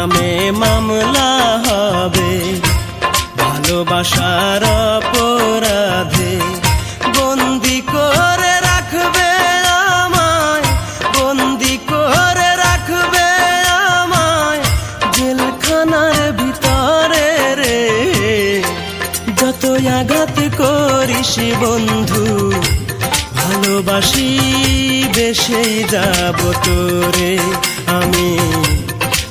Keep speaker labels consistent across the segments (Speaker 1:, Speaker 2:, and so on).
Speaker 1: নামে মামলা হবে। ভালোবাসার অপরাধে বন্দি করে রাখবে আমায়, বন্দি করে রাখবে আমায় জেলখানার ভিতরে রে। যত আঘাত করিস বন্ধু, ভালোবাসি বেশে যাব তোরে আমি।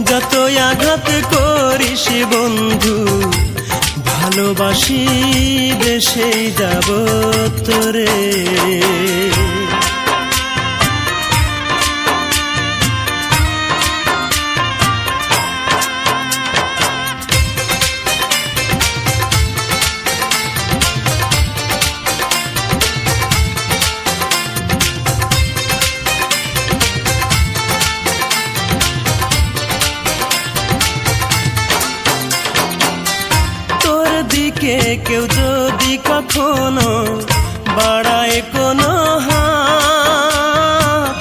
Speaker 1: যত আঘাত করিস বন্ধু ভালোবাসি দেশে যাব তোরে। দিকে কেউ যদি কখনো বাড়ায় কোনো হাত,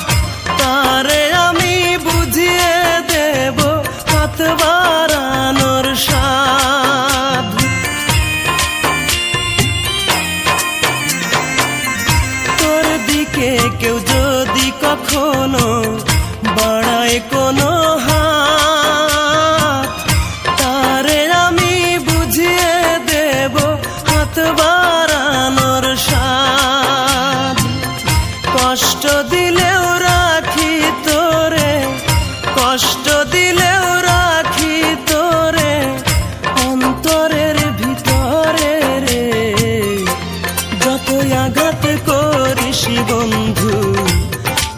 Speaker 1: তারে আমি বুঝিয়ে দেব হাত বাড়ানোর সাধ তোর দিকে কেউ যদি কখনো বাড়ায় কোনো বাড়ানোর সাধ কষ্ট দিলেও রাখি তোরে, কষ্ট দিলেও রাখি তোরে, অন্তরের ভিতরে রে। যত আঘাত করিস বন্ধু,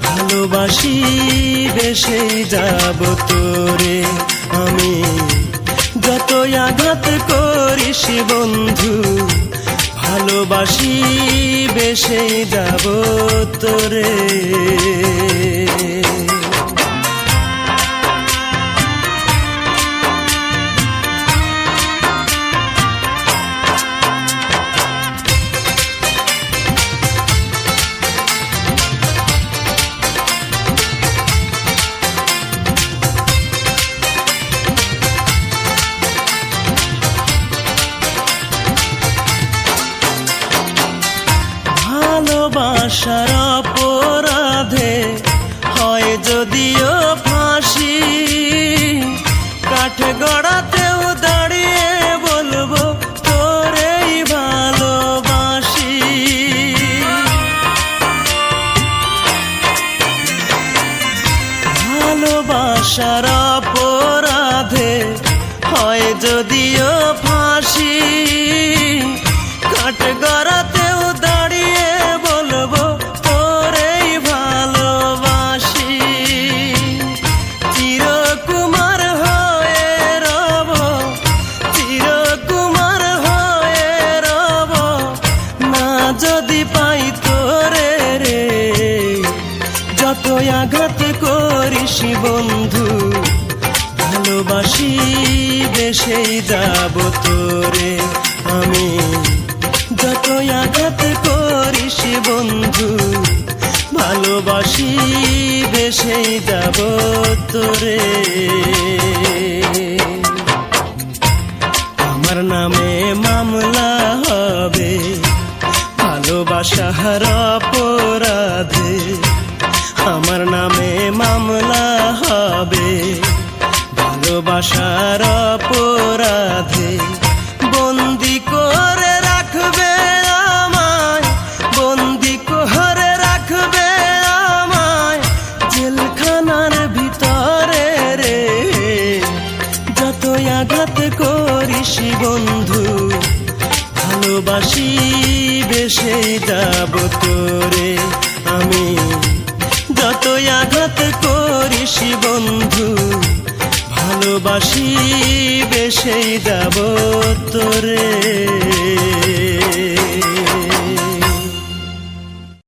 Speaker 1: ভালোবাসি বেশে যাব তোরে আমি। যত আঘাত করিস বন্ধু ভালোবাসি বেশে যাব তোরে। ভালোবাসার অপরাধে হয় যদিও ফাঁসি। কাঠ গড়াতেও দাঁড়িয়ে বলব, তোরেই ভালোবাসি। ভালোবাসার অপরাধে হয় যদিও যদি পাই তোরে রে যত আঘাত করিস বন্ধু, ভালোবাসি বেশেই যাব তোরে। আমি যত আঘাত করিস বন্ধু, ভালোবাসি বেশেই যাব তোরে। আমার নামে মামলা হবে ভালোবাসার অপরাধে আমার নামে মামলা হবে। ভালোবাসার অপরাধে বন্দি করে রাখবে আমায়, বন্দি করে রাখবে আমায়। জেলখানার ভিতরে রে যত আঘাত করিস বন্ধু ভালোবাসি বেশে যাব তোরে। আমি যত আঘাত করিস বন্ধু ভালোবাসি বেশে যাব তোরে।